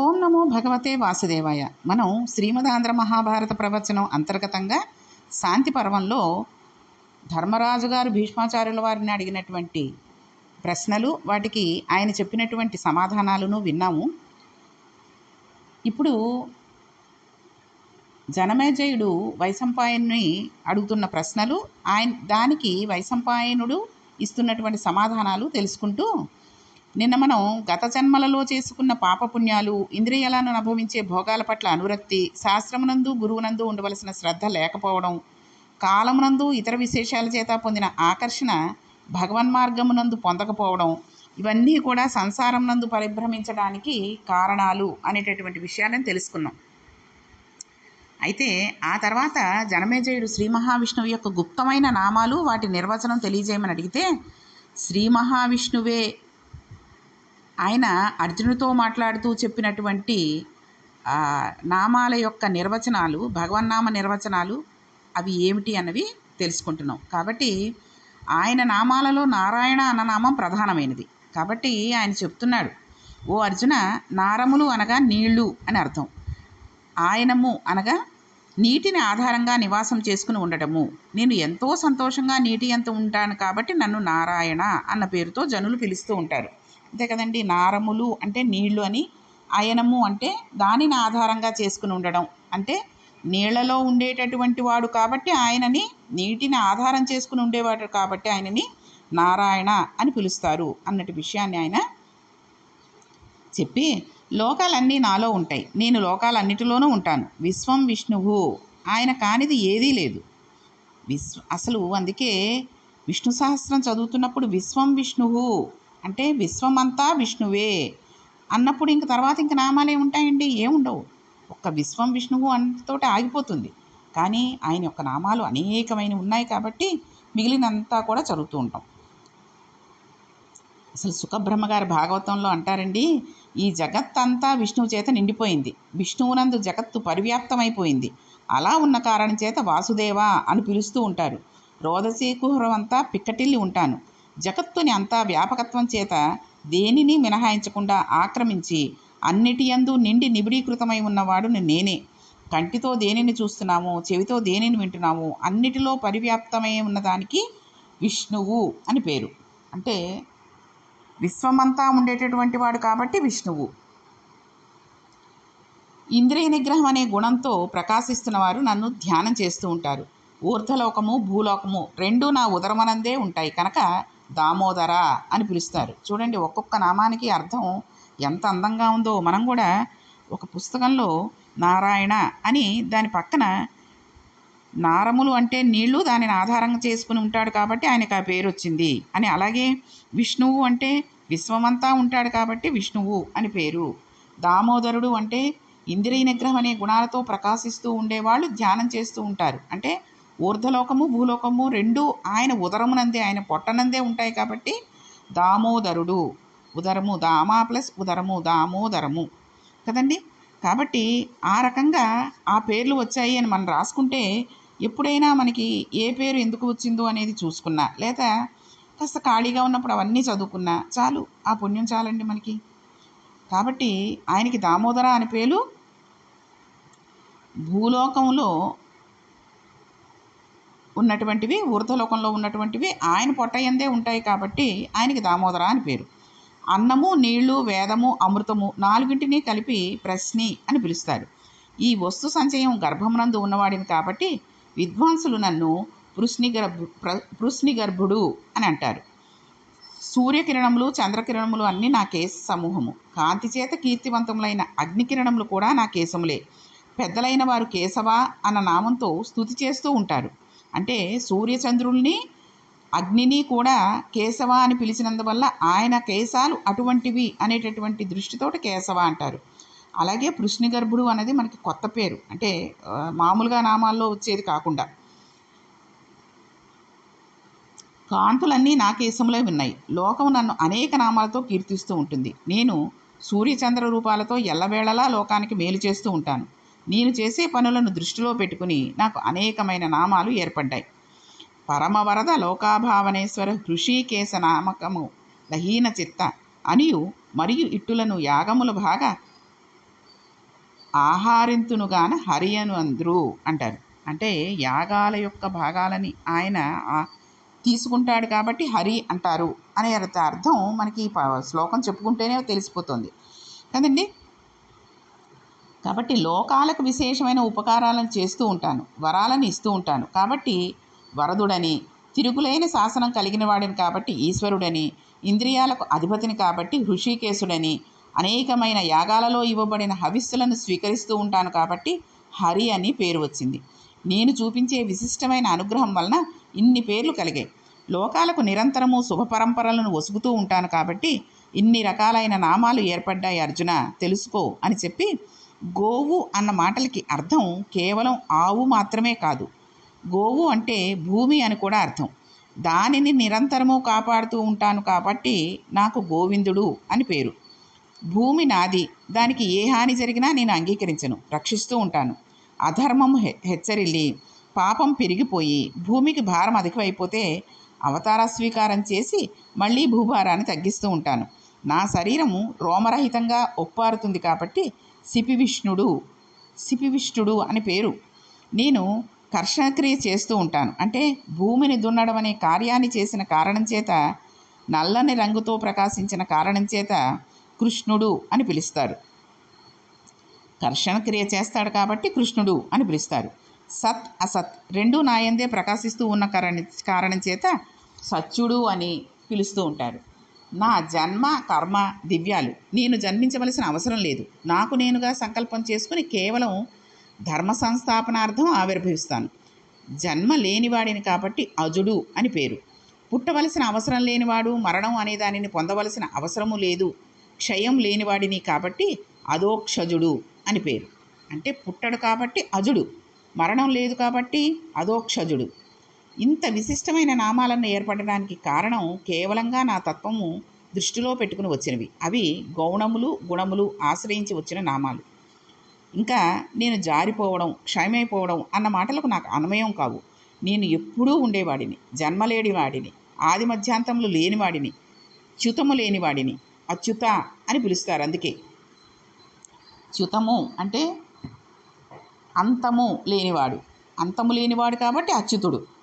ఓం నమో భగవతే వాసుదేవాయ. మనం శ్రీమదాంధ్ర మహాభారత ప్రవచనం అంతర్గతంగా శాంతి పర్వంలో ధర్మరాజు గారు భీష్మాచార్యుల వారిని అడిగినటువంటి ప్రశ్నలు వాటికి ఆయన చెప్పినటువంటి సమాధానాలను విన్నాము. ఇప్పుడు జనమేజయుడు వైశంపాయన్ని అడుగుతున్న ప్రశ్నలు ఆయన దానికి వైశంపాయనుడు ఇస్తున్నటువంటి సమాధానాలు తెలుసుకుంటూ నిన్న మనం గత జన్మలలో చేసుకున్న పాపపుణ్యాలు ఇంద్రియాలను అనుభవించే భోగాల పట్ల అనురక్తి శాస్త్రమునందు గురువునందు ఉండవలసిన శ్రద్ధ లేకపోవడం కాలమునందు ఇతర విశేషాల చేత పొందిన ఆకర్షణ భగవన్మార్గమునందు పొందకపోవడం ఇవన్నీ కూడా సంసారం నందు పరిభ్రమించడానికి కారణాలు అనేటటువంటి విషయాలను తెలుసుకున్నాం. అయితే ఆ తర్వాత జనమేజయుడు శ్రీ మహావిష్ణువు యొక్క గుప్తమైన నామాలు వాటి నిర్వచనం తెలియజేయమని అడిగితే శ్రీ మహావిష్ణువే ఆయన అర్జునుడితో మాట్లాడుతూ చెప్పినటువంటి నామాల యొక్క నిర్వచనాలు భగవన్నామ నిర్వచనాలు అవి ఏమిటి అన్నవి తెలుసుకుంటున్నాం. కాబట్టి ఆయన నామాలలో నారాయణ అన్న నామం ప్రధానమైనది. కాబట్టి ఆయన చెప్తున్నాడు ఓ అర్జున నారములు అనగా నీళ్ళు అని అర్థం. ఆయనము అనగా నీటిని ఆధారంగా నివాసం చేసుకుని ఉండటము. నేను ఎంతో సంతోషంగా నీటి ఎంత ఉంటాను కాబట్టి నన్ను నారాయణ అన్న పేరుతో జనులు పిలుస్తూ ఉంటారు. అంతే కదండి. నారములు అంటే నీళ్ళు అని అయనము అంటే దానిని ఆధారంగా చేసుకుని ఉండడం. అంటే నీళ్ళలో ఉండేటటువంటి వాడు కాబట్టి ఆయనని నీటిని ఆధారం చేసుకుని ఉండేవాడు కాబట్టి ఆయనని నారాయణ అని పిలుస్తారు అన్నటి విషయాన్ని ఆయన చెప్పి లోకాలన్నీ నాలో ఉంటాయి. నేను లోకాలన్నిటిలోనూ ఉంటాను. విశ్వం విష్ణువు. ఆయన కానిది ఏదీ లేదు. విశ్వ అసలు అందుకే విష్ణు సహస్రం చదువుతున్నప్పుడు విశ్వం విష్ణువు. అంటే విశ్వమంతా విష్ణువే. అన్నప్పుడు ఇంక తర్వాత ఇంక నామాలు ఏముంటాయండి ఏముండవు ఒక్క విశ్వం విష్ణువు అంతతోటి ఆగిపోతుంది. కానీ ఆయన యొక్క నామాలు అనేకమైన ఉన్నాయి కాబట్టి మిగిలినంతా కూడా చదువుతూ ఉంటాం. అసలు సుఖబ్రహ్మ గారి భాగవతంలో అంటారండి ఈ జగత్తంతా విష్ణువు చేత నిండిపోయింది. విష్ణువునందు జగత్తు పరివ్యాప్తమైపోయింది అలా ఉన్న కారణం చేత వాసుదేవ అని పిలుస్తూ ఉంటారు రోదసీకుహరం అంతా పిక్కటిల్లి ఉంటాను. జగత్తుని అంతా వ్యాపకత్వం చేత దేనిని మినహాయించకుండా ఆక్రమించి అన్నిటి యందు నిండి నిబిడీకృతమై ఉన్నవాడును నేనే. కంటితో దేనిని చూస్తున్నామో చెవితో దేనిని వింటున్నామో అన్నిటిలో పరివ్యాప్తమై ఉన్నదానికి విష్ణువు అని పేరు. అంటే విశ్వమంతా ఉండేటటువంటి వాడు కాబట్టి విష్ణువు. ఇంద్రియ నిగ్రహం అనే గుణంతో ప్రకాశిస్తున్న వారు నన్ను ధ్యానం చేస్తూ ఉంటారు. ఊర్ధలోకము భూలోకము రెండు నా ఉదరమనందే ఉంటాయి. కనుక దామోదర అని పిలుస్తారు. చూడండి ఒక్కొక్క నామానికి అర్థం ఎంత అందంగా ఉందో. మనం కూడా ఒక పుస్తకంలో నారాయణ అని దాని పక్కన నారములు అంటే నీళ్ళు దానిని ఆధారంగా చేసుకుని ఉంటాడు కాబట్టి ఆయనకు ఆ పేరు వచ్చింది అని. అలాగే విష్ణువు అంటే విశ్వమంతా ఉంటాడు కాబట్టి విష్ణువు అని పేరు. దామోదరుడు అంటే ఇంద్రియ నిగ్రహం అనే గుణాలతో ప్రకాశిస్తూ ఉండేవాళ్ళు ధ్యానం చేస్తూ ఉంటారు. అంటే ఊర్ధలోకము భూలోకము రెండు ఆయన ఉదరమునందే ఆయన పొట్టనందే ఉంటాయి కాబట్టి దామోదరుడు. ఉదరము దామా ప్లస్ ఉదరము దామోదరము. కదండి? కాబట్టి ఆ రకంగా ఆ పేర్లు వచ్చాయి అని మనం రాసుకుంటే ఎప్పుడైనా మనకి ఏ పేరు ఎందుకు వచ్చిందో అనేది చూసుకున్నా. లేదా కాస్త ఖాళీగా ఉన్నప్పుడు అవన్నీ చదువుకున్నా చాలు ఆ పుణ్యం చాలండి మనకి. కాబట్టి ఆయనకి దామోదర అని పేరు భూలోకంలో ఉన్నటువంటివి ఊర్ధలోకంలో ఉన్నటువంటివి ఆయన పొట్టయందే ఉంటాయి కాబట్టి ఆయనకి దామోదర అని పేరు. అన్నము నీళ్ళు వేదము అమృతము నాలుగింటిని కలిపి ప్రశ్ని అని పిలుస్తారు. ఈ వస్తు సంచయం గర్భమునందు ఉన్నవాడిని కాబట్టి విద్వాంసులు నన్ను పృశ్ని గర్భ పృశ్ని గర్భుడు అని అంటారు. సూర్యకిరణములు చంద్రకిరణములు అన్నీ నా కేశ సమూహము. కాంతి చేత కీర్తివంతములైన అగ్నికిరణములు కూడా నా కేశములే. పెద్దలైన వారు కేశవ అన్న నామంతో స్థుతి చేస్తూ ఉంటారు. అంటే సూర్యచంద్రుల్ని అగ్నిని కూడా కేశవ అని పిలిచినందువల్ల ఆయన కేశాలు అటువంటివి అనేటటువంటి దృష్టితోటి కేశవ అంటారు. అలాగే పృష్ణిగర్భుడు అనేది మనకి కొత్త పేరు. అంటే మామూలుగా నామాల్లో వచ్చేది కాకుండా. కాంతులన్నీ నా కేశంలో ఉన్నాయి. లోకం నన్ను అనేక నామాలతో కీర్తిస్తూ ఉంటుంది. నేను సూర్యచంద్ర రూపాలతో ఎల్లవేళలా లోకానికి మేలు చేస్తూ ఉంటాను. నేను చేసే పనులను దృష్టిలో పెట్టుకుని నాకు అనేకమైన నామాలు ఏర్పడ్డాయి. పరమవరద లోకాభావనేశ్వర హృషికేశ నామకము లహీన చిత్త అనియు మరియు ఇట్టులను యాగములు బాగా ఆహారింతునుగాన హరియను అందరు అంటారు. అంటే యాగాల యొక్క భాగాలని ఆయన తీసుకుంటాడు కాబట్టి హరి అంటారు అనే అర్థం మనకి ప- శ్లోకం చెప్పుకుంటేనే తెలిసిపోతుంది. కదండి? కాబట్టి లోకాలకు విశేషమైన ఉపకారాలను చేస్తూ ఉంటాను. వరాలను ఇస్తూ ఉంటాను. కాబట్టి వరదుడని తిరుగులేని శాసనం కలిగిన వాడిని కాబట్టి ఈశ్వరుడని ఇంద్రియాలకు అధిపతిని కాబట్టి హృషికేశుడని అనేకమైన యాగాలలో ఇవ్వబడిన హవిస్సులను స్వీకరిస్తూ ఉంటాను కాబట్టి హరి అని పేరు వచ్చింది. నేను చూపించే విశిష్టమైన అనుగ్రహం వలన ఇన్ని పేర్లు కలిగాయి. లోకాలకు నిరంతరము శుభపరంపరలను ఒసుగుతూ ఉంటాను కాబట్టి ఇన్ని రకాలైన నామాలు ఏర్పడ్డాయి అర్జున తెలుసుకో అని చెప్పి గోవు అన్న మాటలకి అర్థం కేవలం ఆవు మాత్రమే కాదు. గోవు అంటే భూమి అని కూడా అర్థం. దానిని నిరంతరము కాపాడుతూ ఉంటాను కాబట్టి నాకు గోవిందుడు అని పేరు. భూమి నాది. దానికి ఏ హాని జరిగినా నేను అంగీకరించను. రక్షిస్తూ ఉంటాను. అధర్మం హె హెచ్చరిల్లి. పాపం పెరిగిపోయి భూమికి భారం అధికమైపోతే అవతార స్వీకారం చేసి మళ్ళీ భూభారాన్ని తగ్గిస్తూ ఉంటాను. నా శరీరము రోమరహితంగా ఒప్పారుతుంది కాబట్టి సిపివిష్ణుడు సిపివిష్ణుడు అని పేరు. నేను కర్షణక్రియ చేస్తూ ఉంటాను. అంటే భూమిని దున్నడం అనే కార్యాన్ని చేసిన కారణం చేత నల్లని రంగుతో ప్రకాశించిన కారణం చేత కృష్ణుడు అని పిలుస్తారు. కర్షణ క్రియ చేస్తాడు కాబట్టి కృష్ణుడు అని పిలుస్తారు. సత్ అసత్ రెండూ నాయందే ప్రకాశిస్తూ ఉన్న కారణ కారణం చేత సత్యుడు అని పిలుస్తూ ఉంటారు. నా జన్మ కర్మ దివ్యాలు. నేను జన్మించవలసిన అవసరం లేదు. నాకు నేనుగా సంకల్పం చేసుకుని కేవలం ధర్మ సంస్థాపనార్థం ఆవిర్భవిస్తాను. జన్మ లేనివాడిని కాబట్టి అజుడు అని పేరు. పుట్టవలసిన అవసరం లేనివాడు మరణం అనే దానిని పొందవలసిన అవసరము లేదు. క్షయం లేనివాడిని కాబట్టి అదోక్షజుడు అని పేరు. అంటే పుట్టడు కాబట్టి అజుడు. మరణం లేదు కాబట్టి అదోక్షజుడు ఇంత విశిష్టమైన నామాలను ఏర్పడడానికి కారణం కేవలంగా నా తత్వము దృష్టిలో పెట్టుకుని వచ్చినవి. అవి గౌణములు గుణములు ఆశ్రయించి వచ్చిన నామాలు. ఇంకా నేను జారిపోవడం క్షయమైపోవడం అన్న మాటలకు నాకు అన్వయం కావు. నేను ఎప్పుడూ ఉండేవాడిని జన్మలేని వాడిని ఆది మధ్యాంతములు లేనివాడిని చ్యుతము లేనివాడిని అచ్యుత అని పిలుస్తారు అందుకే. చ్యుతము అంటే అంతము లేనివాడు. అంతము లేనివాడు కాబట్టి అచ్యుతుడు.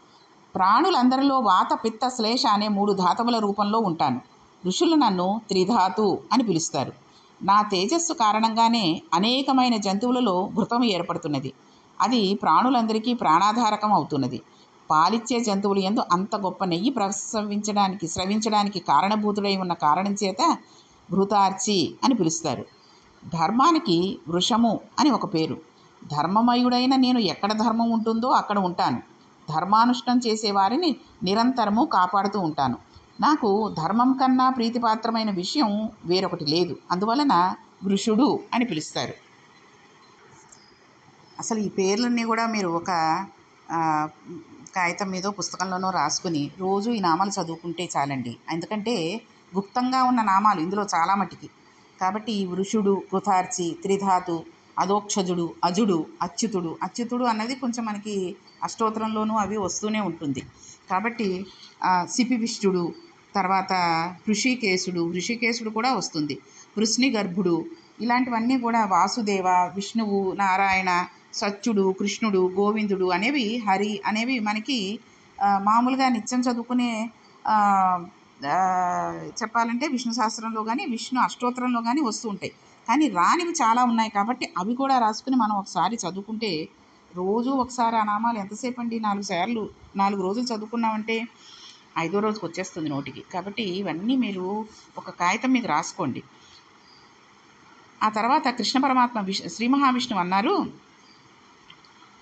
ప్రాణులందరిలో వాత పిత్త శ్లేష అనే మూడు ధాతువుల రూపంలో ఉంటాను. ఋషులు నన్ను త్రిధాతు అని పిలుస్తారు. నా తేజస్సు కారణంగానే అనేకమైన జంతువులలో ఘృతం ఏర్పడుతున్నది. అది ప్రాణులందరికీ ప్రాణాధారకం అవుతున్నది. పాలిచ్చే జంతువులు ఎందు అంత గొప్ప నెయ్యి ప్రసవించడానికి స్రవించడానికి కారణభూతుడై ఉన్న కారణం చేత ఘృతార్చి అని పిలుస్తారు. ధర్మానికి వృషము అని ఒక పేరు. ధర్మమయుడైన నేను ఎక్కడ ధర్మం ఉంటుందో అక్కడ ఉంటాను. ధర్మానుష్ఠం చేసేవారిని నిరంతరము కాపాడుతూ ఉంటాను. నాకు ధర్మం కన్నా ప్రీతిపాత్రమైన విషయం వేరొకటి లేదు. అందువలన వృషుడు అని పిలుస్తారు. అసలు ఈ పేర్లన్నీ కూడా మీరు ఒక కాగితం మీదో పుస్తకంలోనో రాసుకుని రోజు ఈ నామాలు చదువుకుంటే చాలండి. ఎందుకంటే గుప్తంగా ఉన్న నామాలు ఇందులో చాలా మట్టికి. కాబట్టి ఈ వృషుడు కృతార్చి త్రిధాతు అదోక్షజుడు అజుడు అచ్యుతుడు. అచ్యుతుడు అన్నది కొంచెం మనకి అష్టోత్తరంలోనూ అవి వస్తూనే ఉంటుంది. కాబట్టి ఆ, తర్వాత ఋషికేశుడు ఋషికేశుడు కూడా వస్తుంది. వృష్ణి గర్భుడు ఇలాంటివన్నీ కూడా వాసుదేవ విష్ణువు నారాయణ సత్యుడు కృష్ణుడు గోవిందుడు అనేవి హరి అనేవి మనకి మామూలుగా నిత్యం చదువుకునే చెప్పాలంటే విష్ణు శాస్త్రంలో కానీ విష్ణు అష్టోత్తరంలో కానీ వస్తూ ఉంటాయి. కానీ రానివి చాలా ఉన్నాయి కాబట్టి అవి కూడా రాసుకుని మనం ఒకసారి చదువుకుంటే రోజు ఒకసారి ఆ నామాలు ఎంతసేపు అండి నాలుగు సార్లు నాలుగు రోజులు చదువుకున్నామంటే ఐదో రోజుకి వచ్చేస్తుంది నోటికి. కాబట్టి ఇవన్నీ మీరు ఒక కాగితం మీద రాసుకోండి. ఆ తర్వాత కృష్ణ పరమాత్మ విష్ శ్రీ మహావిష్ణువు అన్నారు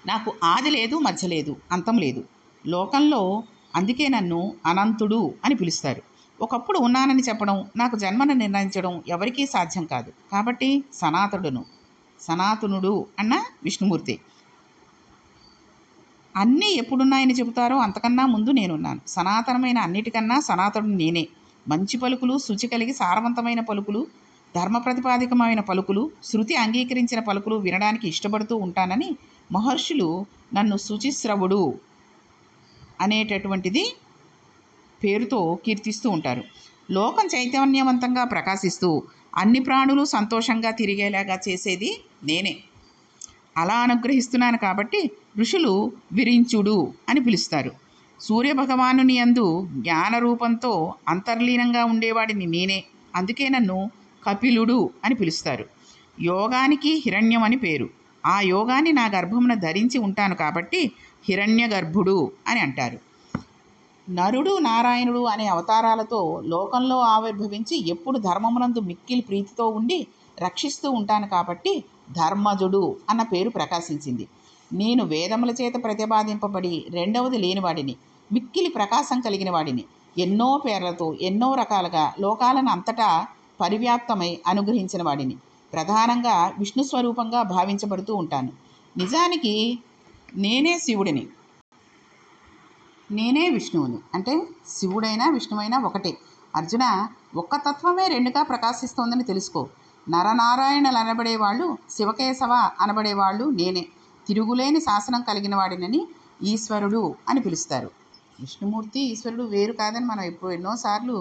నాకు ఆది లేదు మధ్య లేదు అంతం లేదు. లోకంలో అందుకే నన్ను అనంతుడు అని పిలుస్తారు. ఒకప్పుడు ఉన్నానని చెప్పడం నాకు జన్మను నిర్ణయించడం ఎవరికీ సాధ్యం కాదు. కాబట్టి సనాతనుడును సనాతనుడు అన్న విష్ణుమూర్తి. అన్నీ ఎప్పుడున్నాయని చెబుతారో అంతకన్నా ముందు నేనున్నాను. సనాతనమైన అన్నిటికన్నా సనాతనుడు నేనే. మంచి పలుకులు శుచి కలిగి సారవంతమైన పలుకులు ధర్మ ప్రతిపాదికమైన పలుకులు శృతి అంగీకరించిన పలుకులు వినడానికి ఇష్టపడుతూ ఉంటానని మహర్షులు నన్ను శుచిశ్రవుడు అనేటటువంటిది పేరుతో కీర్తిస్తూ ఉంటారు. లోకం చైతన్యవంతంగా ప్రకాశిస్తూ అన్ని ప్రాణులు సంతోషంగా తిరిగేలాగా చేసేది నేనే. అలా అనుగ్రహిస్తున్నాను కాబట్టి ఋషులు విరించుడు అని పిలుస్తారు. సూర్యభగవానుని అందు జ్ఞాన రూపంతో అంతర్లీనంగా ఉండేవాడిని నేనే. అందుకే నన్ను కపిలుడు అని పిలుస్తారు. యోగానికి హిరణ్యం అని పేరు. ఆ యోగాన్ని నా గర్భమున ధరించి ఉంటాను కాబట్టి హిరణ్య గర్భుడు అని అంటారు. నరుడు నారాయణుడు అనే అవతారాలతో లోకంలో ఆవిర్భవించి ఎప్పుడు ధర్మమునందు మిక్కిలి ప్రీతితో ఉండి రక్షిస్తూ ఉంటాను కాబట్టి ధర్మజుడు అన్న పేరు ప్రకాశించింది. నేను వేదముల చేత ప్రతిపాదింపబడి రెండవది లేనివాడిని మిక్కిలి ప్రకాశం కలిగిన వాడిని. ఎన్నో పేర్లతో ఎన్నో రకాలుగా లోకాలను అంతటా పరివ్యాప్తమై అనుగ్రహించిన వాడిని. ప్రధానంగా విష్ణు స్వరూపంగా భావించబడుతూ ఉంటాను. నిజానికి నేనే శివుడిని. నేనే విష్ణువుని. అంటే శివుడైనా విష్ణువైనా ఒకటే. అర్జున ఒక్క తత్వమే రెండుగా ప్రకాశిస్తోందని తెలుసుకో. నరనారాయణలు అనబడేవాళ్ళు శివకేశవ అనబడేవాళ్ళు నేనే. తిరుగులేని శాసనం కలిగిన వాడినని ఈశ్వరుడు అని పిలుస్తారు. విష్ణుమూర్తి ఈశ్వరుడు వేరు కాదని మనం ఇప్పుడు ఎన్నోసార్లు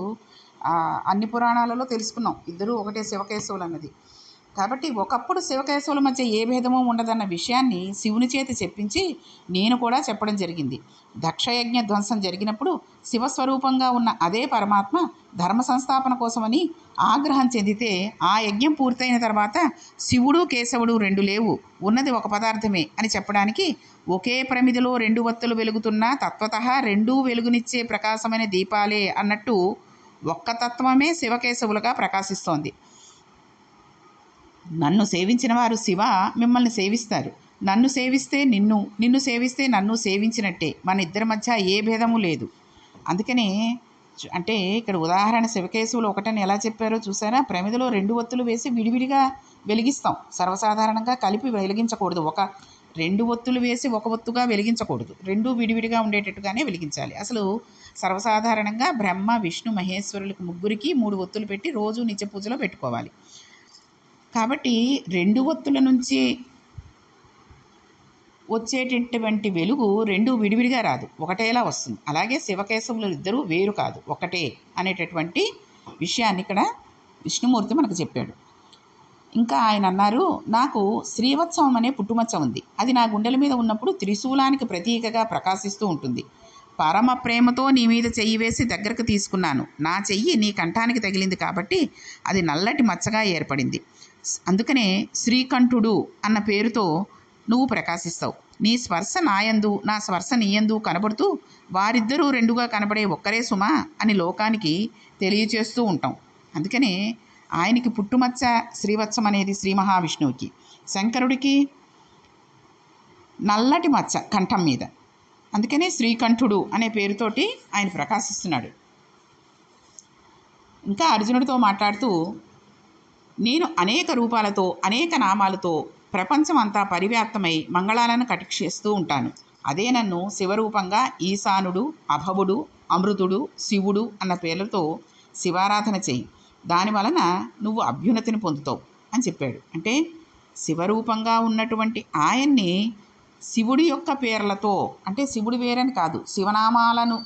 అన్ని పురాణాలలో తెలుసుకున్నాం. ఇద్దరూ ఒకటే శివకేశవులు అన్నది కాబట్టి ఒకప్పుడు శివకేశవుల మధ్య ఏ భేదము ఉండదన్న విషయాన్ని శివుని చేతి చెప్పించి నేను కూడా చెప్పడం జరిగింది. దక్షయజ్ఞ ధ్వంసం జరిగినప్పుడు శివస్వరూపంగా ఉన్న అదే పరమాత్మ ధర్మ సంస్థాపన కోసమని ఆగ్రహం చెందితే ఆ యజ్ఞం పూర్తయిన తర్వాత శివుడు కేశవుడు రెండు లేవు. ఉన్నది ఒక పదార్థమే అని చెప్పడానికి ఒకే ప్రమిదిలో రెండు వత్తులు వెలుగుతున్నా తత్వత రెండూ వెలుగునిచ్చే ప్రకాశమైన దీపాలే అన్నట్టు ఒక్క తత్వమే శివకేశవులుగా ప్రకాశిస్తోంది. నన్ను సేవించిన వారు శివ మిమ్మల్ని సేవిస్తారు. నన్ను సేవిస్తే నిన్ను నిన్ను సేవిస్తే నన్ను సేవించినట్టే. మన ఇద్దరి మధ్య ఏ భేదము లేదు. అందుకనే అంటే ఇక్కడ ఉదాహరణ శివకేశవులు ఒకటని ఎలా చెప్పారో చూసారా? ప్రమిదలో రెండు ఒత్తులు వేసి విడివిడిగా వెలిగిస్తాం. సర్వసాధారణంగా కలిపి వెలిగించకూడదు. ఒక రెండు ఒత్తులు వేసి ఒక ఒత్తుగా వెలిగించకూడదు. రెండు విడివిడిగా ఉండేటట్టుగానే వెలిగించాలి. అసలు సర్వసాధారణంగా బ్రహ్మ విష్ణు మహేశ్వరులకు ముగ్గురికి మూడు ఒత్తులు పెట్టి రోజు నిత్య పూజలో పెట్టుకోవాలి. కాబట్టి రెండు ఒత్తుల నుంచి వచ్చేటటువంటి వెలుగు రెండు విడివిడిగా రాదు. ఒకటేలా వస్తుంది. అలాగే శివకేశవులు ఇద్దరు వేరు కాదు. ఒకటే అనేటటువంటి విషయాన్ని ఇక్కడ విష్ణుమూర్తి మనకు చెప్పాడు. ఇంకా ఆయన అన్నారు నాకు శ్రీవత్సవం అనే పుట్టుమచ్చ ఉంది. అది నా గుండెల మీద ఉన్నప్పుడు త్రిశూలానికి ప్రతీకగా ప్రకాశిస్తూ ఉంటుంది. పరమ ప్రేమతో నీ మీద చెయ్యి వేసి దగ్గరకు తీసుకున్నాను. నా చెయ్యి నీ కంఠానికి తగిలింది కాబట్టి అది నల్లటి మచ్చగా ఏర్పడింది. అందుకనే శ్రీకంఠుడు అన్న పేరుతో నువ్వు ప్రకాశిస్తావు. నీ స్పర్శ నాయందు నా స్పర్శ నీయందు కనబడుతూ వారిద్దరూ రెండుగా కనబడే ఒక్కరే సుమ అని లోకానికి తెలియచేస్తూ ఉంటాం. అందుకనే ఆయనకి పుట్టుమచ్చ శ్రీవత్సం అనేది శ్రీ మహావిష్ణువుకి శంకరుడికి నల్లటి మచ్చ కంఠం మీద. అందుకనే శ్రీకంఠుడు అనే పేరుతోటి ఆయన ప్రకాశిస్తున్నాడు. ఇంకా అర్జునుడితో మాట్లాడుతూ నేను అనేక రూపాలతో అనేక నామాలతో ప్రపంచం అంతా పరివ్యాప్తమై మంగళాలను కటిక్షిస్తూ ఉంటాను. అదే నన్ను శివరూపంగా ఈశానుడు అభవుడు అమృతుడు శివుడు అన్న పేర్లతో శివారాధన చెయ్యి దాని వలన నువ్వు అభ్యున్నతిని పొందుతావు అని చెప్పాడు. అంటే శివరూపంగా ఉన్నటువంటి ఆయన్ని శివుడి యొక్క పేర్లతో అంటే శివుడి వేరని కాదు శివనామాలను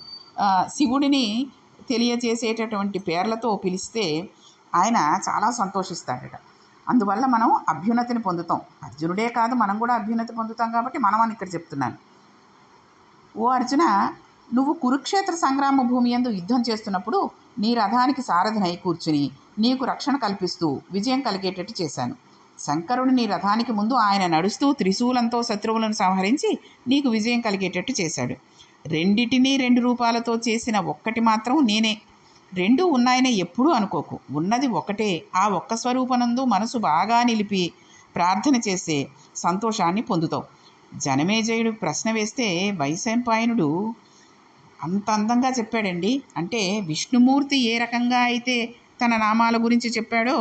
శివుడిని తెలియజేసేటటువంటి పేర్లతో పిలిస్తే ఆయన చాలా సంతోషిస్తాడట. అందువల్ల మనం అభ్యున్నతిని పొందుతాం. అర్జునుడే కాదు మనం కూడా అభ్యున్నతి పొందుతాం కాబట్టి మనం అని ఇక్కడ చెప్తున్నాను. ఓ అర్జున నువ్వు కురుక్షేత్ర సంగ్రామ భూమి యందు యుద్ధం చేస్తున్నప్పుడు నీ రథానికి సారథినై కూర్చుని నీకు రక్షణ కల్పిస్తూ విజయం కలిగేటట్టు చేశాను. శంకరుడు నీ రథానికి ముందు ఆయన నడుస్తూ త్రిశూలంతో శత్రువులను సంహరించి నీకు విజయం కలిగేటట్టు చేశాడు. రెండిటినీ రెండు రూపాలతో చేసిన ఒక్కటి మాత్రం నేనే. రెండు ఉన్నాయని ఎప్పుడూ అనుకోకు. ఉన్నది ఒకటే. ఆ ఒక్క స్వరూపనందు మనసు బాగా నిలిపి ప్రార్థన చేసే సంతోషాన్ని పొందుతావు జనమేజయుడు ప్రశ్న వేస్తే వైశంపాయనుడు అంత అందంగా చెప్పాడండి. అంటే విష్ణుమూర్తి ఏ రకంగా అయితే తన నామాల గురించి చెప్పాడో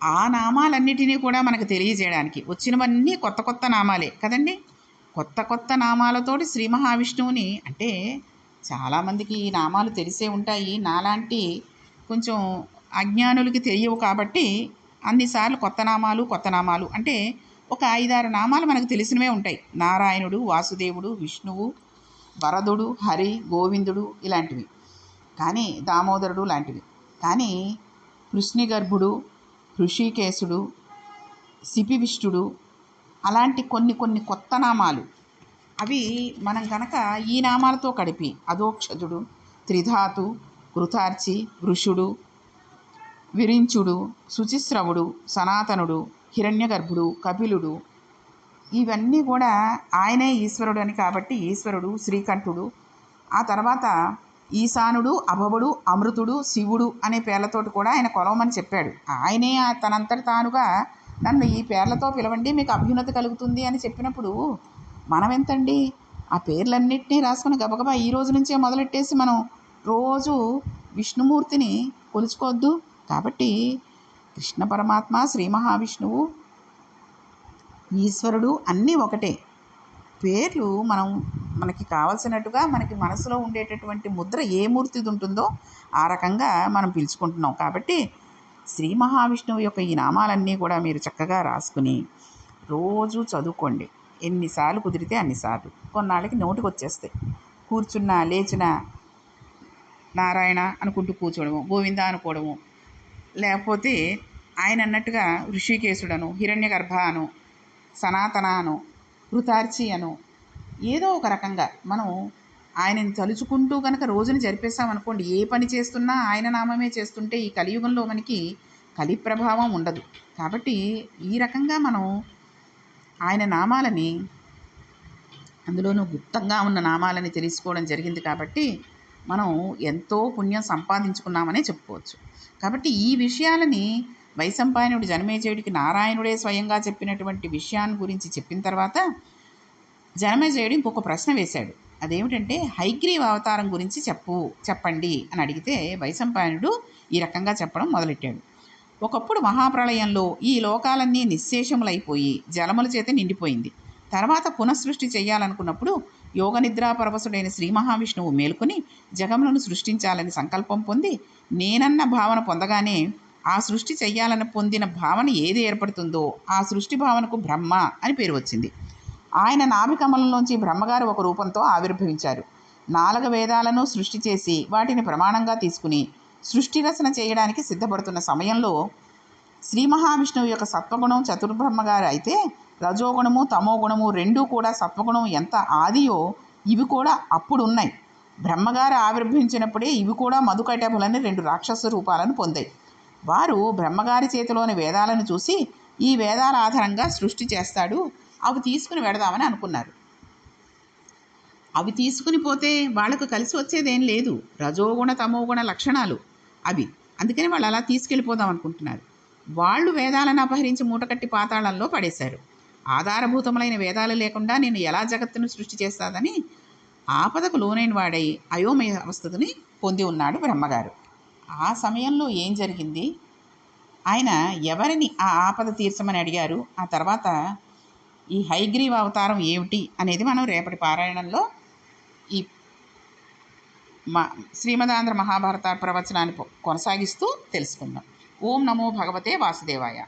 ఆ నామాలన్నిటినీ కూడా మనకు తెలియజేయడానికి. వచ్చినవన్నీ కొత్త కొత్త నామాలే కదండి? కొత్త కొత్త నామాలతోటి శ్రీ మహావిష్ణువుని అంటే చాలామందికి ఈ నామాలు తెలిసే ఉంటాయి. నాలాంటి కొంచెం అజ్ఞానులకి తెలియవు కాబట్టి అన్నిసార్లు కొత్త నామాలు కొత్త నామాలు అంటే ఒక ఐదారు నామాలు మనకు తెలిసినవే ఉంటాయి. నారాయణుడు వాసుదేవుడు విష్ణువు వరదుడు హరి గోవిందుడు ఇలాంటివి. కానీ దామోదరుడు లాంటివి. కానీ కృష్ణిగర్భుడు ఋషికేశుడు సిపివిష్టుడు అలాంటి కొన్ని కొన్ని కొత్త నామాలు అవి మనం కనుక ఈ నామాలతో కలిపి అధోక్షజుడు త్రిధాతు కృతార్చి వృషుడు విరించుడు శుచిశ్రవుడు సనాతనుడు హిరణ్యగర్భుడు కపిలుడు ఇవన్నీ కూడా ఆయనే ఈశ్వరుడు అని కాబట్టి ఈశ్వరుడు శ్రీకంఠుడు ఆ తర్వాత ఈశానుడు అభవుడు అమృతుడు శివుడు అనే పేర్లతోటి కూడా ఆయన కొలవమని చెప్పాడు. ఆయనే తనంతటి తానుగా నన్ను ఈ పేర్లతో పిలవండి మీకు అభ్యున్నతి కలుగుతుంది అని చెప్పినప్పుడు మనం ఎంతండి ఆ పేర్లన్నింటినీ రాసుకుని గబగబా ఈ రోజు నుంచే మొదలెట్టేసి మనం రోజు విష్ణుమూర్తిని కొలుచుకోవద్దు. కాబట్టి కృష్ణ పరమాత్మ శ్రీ మహావిష్ణువు ఈశ్వరుడు అన్నీ ఒకటే. పేర్లు మనం మనకి కావలసినట్టుగా మనకి మనసులో ఉండేటటువంటి ముద్ర ఏ మూర్తిది ఉంటుందో ఆ రకంగా మనం పిలుచుకుంటున్నాం. కాబట్టి శ్రీ మహావిష్ణువు యొక్క ఈ నామాలన్నీ కూడా మీరు చక్కగా రాసుకుని రోజు చదువుకోండి. ఎన్నిసార్లు కుదిరితే అన్నిసార్లు. కొన్నాళ్ళకి నోటికి వచ్చేస్తాయి కూర్చున్నా లేచినా నారాయణ అనుకుంటూ కూర్చోవడము గోవింద అనుకోవడము లేకపోతే ఆయన అన్నట్టుగా ఋషికేశుడను హిరణ్యగర్భ అను సనాతన అను కృతార్చి అను ఏదో ఒక రకంగా మనం ఆయనని తలుచుకుంటూ కనుక రోజుని జరిపేస్తామనుకోండి ఏ పని చేస్తున్నా ఆయన నామమే చేస్తుంటే ఈ కలియుగంలో మనకి కలి ప్రభావం ఉండదు. కాబట్టి ఈ రకంగా మనం ఆయన నామాలని అందులోనూ గుప్తంగా ఉన్న నామాలని తెలుసుకోవడం జరిగింది కాబట్టి మనం ఎంతో పుణ్యం సంపాదించుకున్నామనే చెప్పుకోవచ్చు. కాబట్టి ఈ విషయాలని వైశంపాయనుడు జనమేజయుడికి నారాయణుడే స్వయంగా చెప్పినటువంటి విషయాన్ని గురించి చెప్పిన తర్వాత జనమేజయుడు ఇంకొక ప్రశ్న వేశాడు. అదేమిటంటే హైగ్రీవ అవతారం గురించి చెప్పు చెప్పండి అని అడిగితే వైశంపాయనుడు ఈ రకంగా చెప్పడం మొదలెట్టాడు. ఒకప్పుడు మహాప్రళయంలో ఈ లోకాలన్నీ నిశ్శేషములైపోయి జలముల చేత నిండిపోయింది. తర్వాత పునఃసృష్టి చేయాలనుకున్నప్పుడు యోగ నిద్రా పరవశుడైన శ్రీ మహావిష్ణువు మేలుకొని జగములను సృష్టించాలని సంకల్పం పొంది నేనన్న భావన పొందగానే ఆ సృష్టి చెయ్యాలని పొందిన భావన ఏది ఏర్పడుతుందో ఆ సృష్టి భావనకు బ్రహ్మ అని పేరు వచ్చింది. ఆయన నాభికమలంలోంచి బ్రహ్మగారు ఒక రూపంతో ఆవిర్భవించారు. నాలుగు వేదాలను సృష్టి చేసి వాటిని ప్రమాణంగా తీసుకుని సృష్టి రచన చేయడానికి సిద్ధపడుతున్న సమయంలో శ్రీ మహావిష్ణువు యొక్క సత్వగుణం చతుర్బ్రహ్మగారు అయితే రజోగుణము తమోగుణము రెండూ కూడా సత్వగుణం ఎంత ఆదియో ఇవి కూడా అప్పుడు ఉన్నాయి బ్రహ్మగారు ఆవిర్భవించినప్పుడే ఇవి కూడా మధుకైటభులని రెండు రాక్షస రూపాలను పొందాయి. వారు బ్రహ్మగారి చేతిలోని వేదాలను చూసి ఈ వేదాల ఆధారంగా సృష్టి చేస్తాడు అవి తీసుకుని వెడదామని అనుకున్నారు. అవి తీసుకుని పోతే వాళ్ళకు కలిసి వచ్చేదేం లేదు. రజోగుణ తమోగుణ లక్షణాలు. అవి అందుకని వాళ్ళు అలా తీసుకెళ్ళిపోదాం అనుకుంటున్నారు. వాళ్ళు వేదాలను అపహరించి మూటకట్టి పాతాళంలో పడేశారు. ఆధారభూతములైన వేదాలు లేకుండా నేను ఎలా జగత్తును సృష్టి చేస్తాదని ఆపదకు లోనైన వాడై అయోమయ అవస్థని పొంది ఉన్నాడు బ్రహ్మగారు. ఆ సమయంలో ఏం జరిగింది? ఆయన ఎవరిని ఆ ఆపద తీర్చమని అడిగారు? ఆ తర్వాత ఈ హైగ్రీవ అవతారం ఏమిటి అనేది మనం రేపటి పారాయణంలో మా శ్రీమదాంధ్ర మహాభారత ప్రవచనాన్ని కొనసాగిస్తూ తెలుసుకుందాం. ఓం నమో భగవతే వాసుదేవాయ.